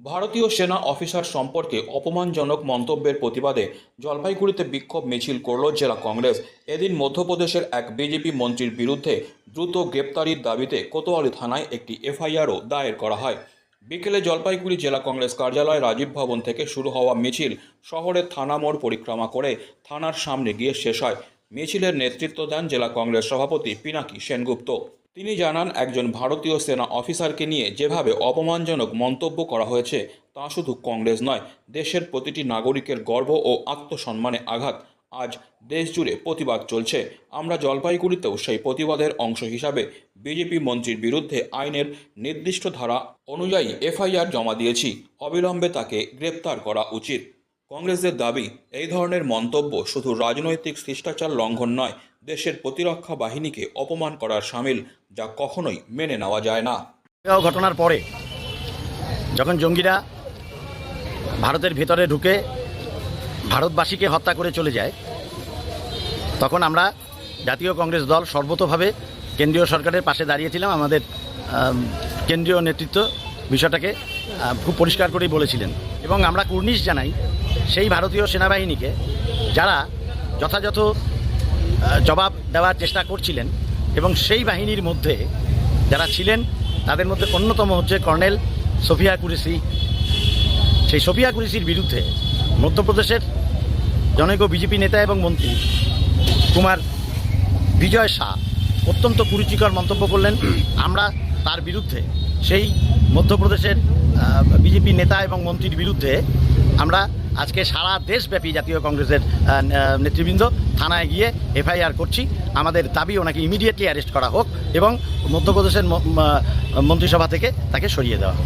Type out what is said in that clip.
ভারতীয় সেনা অফিসার সম্পর্কে অপমানজনক মন্তব্যের প্রতিবাদে জলপাইগুড়িতে বিক্ষোভ মিছিল করল জেলা কংগ্রেস। এদিন মধ্যপ্রদেশের এক বিজেপি মন্ত্রীর বিরুদ্ধে দ্রুত গ্রেপ্তারির দাবিতে কোতোয়ালি থানায় একটি এফআইআরও দায়ের করা হয়। বিকেলে জলপাইগুড়ি জেলা কংগ্রেস কার্যালয় রাজীব ভবন থেকে শুরু হওয়া মিছিল শহরের থানা মোড় পরিক্রমা করে থানার সামনে গিয়ে শেষ হয়। মিছিলের নেতৃত্ব দেন জেলা কংগ্রেস সভাপতি পিনাকি সেনগুপ্ত। তিনি জানান, একজন ভারতীয় সেনা অফিসারকে নিয়ে যেভাবে অপমানজনক মন্তব্য করা হয়েছে, তা শুধু কংগ্রেস নয়, দেশের প্রতিটি নাগরিকের গর্ব ও আত্মসম্মানে আঘাত। আজ দেশ জুড়ে প্রতিবাদ চলছে। আমরা জলপাইগুড়িতেও সেই প্রতিবাদের অংশ হিসাবে বিজেপি মন্ত্রীর বিরুদ্ধে আইনের নির্দিষ্ট ধারা অনুযায়ী এফআইআর জমা দিয়েছি। অবিলম্বে তাকে গ্রেপ্তার করা উচিত। কংগ্রেসের দাবি, এই ধরনের মন্তব্য শুধু রাজনৈতিক শিষ্টাচার লঙ্ঘন নয় দেশের প্রতিরক্ষা বাহিনীকে অপমান করার সামিল যা কখনোই মেনে নেওয়া যায় না। ঘটনার পরে যখন জঙ্গিরা ভারতের ভেতরে ঢুকে ভারতবাসীকে হত্যা করে চলে যায়, তখন আমরা জাতীয় কংগ্রেস দল সর্বতভাবে কেন্দ্রীয় সরকারের পাশে দাঁড়িয়েছিলাম। আমাদের কেন্দ্রীয় নেতৃত্ব বিষয়টাকে খুব পরিষ্কার করেই বলেছিলেন। এবং আমরা কুর্নিশ জানাই সেই ভারতীয় সেনাবাহিনীকে যারা যথাযথ জবাব দেওয়ার চেষ্টা করছিলেন এবং সেই বাহিনীর মধ্যে যারা ছিলেন, তাদের মধ্যে অন্যতম হচ্ছে কর্নেল সোফিয়া কুরেশি। সেই সোফিয়া কুরেশির বিরুদ্ধে মধ্যপ্রদেশের জনৈক বিজেপি নেতা এবং মন্ত্রী কুমার বিজয় শাহ অত্যন্ত কুরুচিকর মন্তব্য করলেন। আমরা তার বিরুদ্ধে সেই মধ্যপ্রদেশের বিজেপি নেতা এবং মন্ত্রীর বিরুদ্ধে আমরা আজকে সারা দেশব্যাপী জাতীয় কংগ্রেসের নেতৃবৃন্দ থানায় গিয়ে এফআইআর করছি। আমাদের দাবি ওনাকে ইমিডিয়েটলি অ্যারেস্ট করা হোক এবং মধ্যপ্রদেশের মন্ত্রিসভা থেকে তাকে সরিয়ে দেওয়া হোক।